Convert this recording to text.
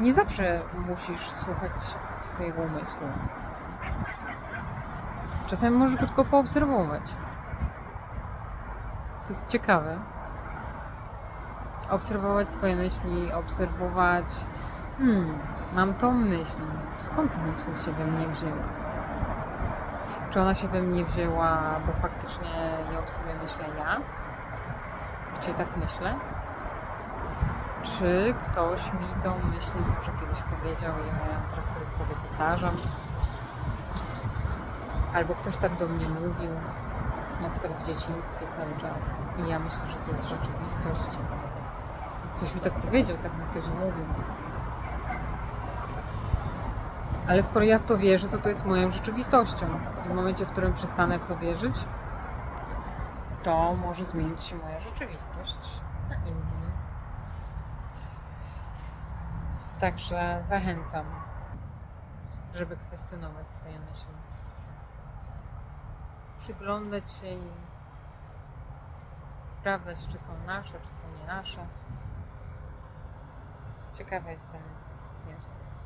Nie zawsze musisz słuchać swojego umysłu. Czasami możesz go tylko poobserwować. To jest ciekawe. Obserwować swoje myśli, obserwować. Hmm, mam tą myśl. Skąd ta myśl się we mnie wzięła? Czy ona się we mnie wzięła, bo faktycznie ją sobie myślę ja? Czy tak myślę? Czy ktoś mi tą myśl może kiedyś powiedział i ja ją teraz sobie w głowie powtarzam? Albo ktoś tak do mnie mówił, na przykład w dzieciństwie cały czas. I ja myślę, że to jest rzeczywistość. Ktoś mi tak powiedział, tak mi ktoś mówił. Ale skoro ja w to wierzę, to to jest moją rzeczywistością. I w momencie, w którym przestanę w to wierzyć, to może zmienić się moja rzeczywistość na inną. Także zachęcam, żeby kwestionować swoje myśli. Przyglądać się im, sprawdzać, czy są nasze, czy są nie nasze. Ciekawa jestem wniosków.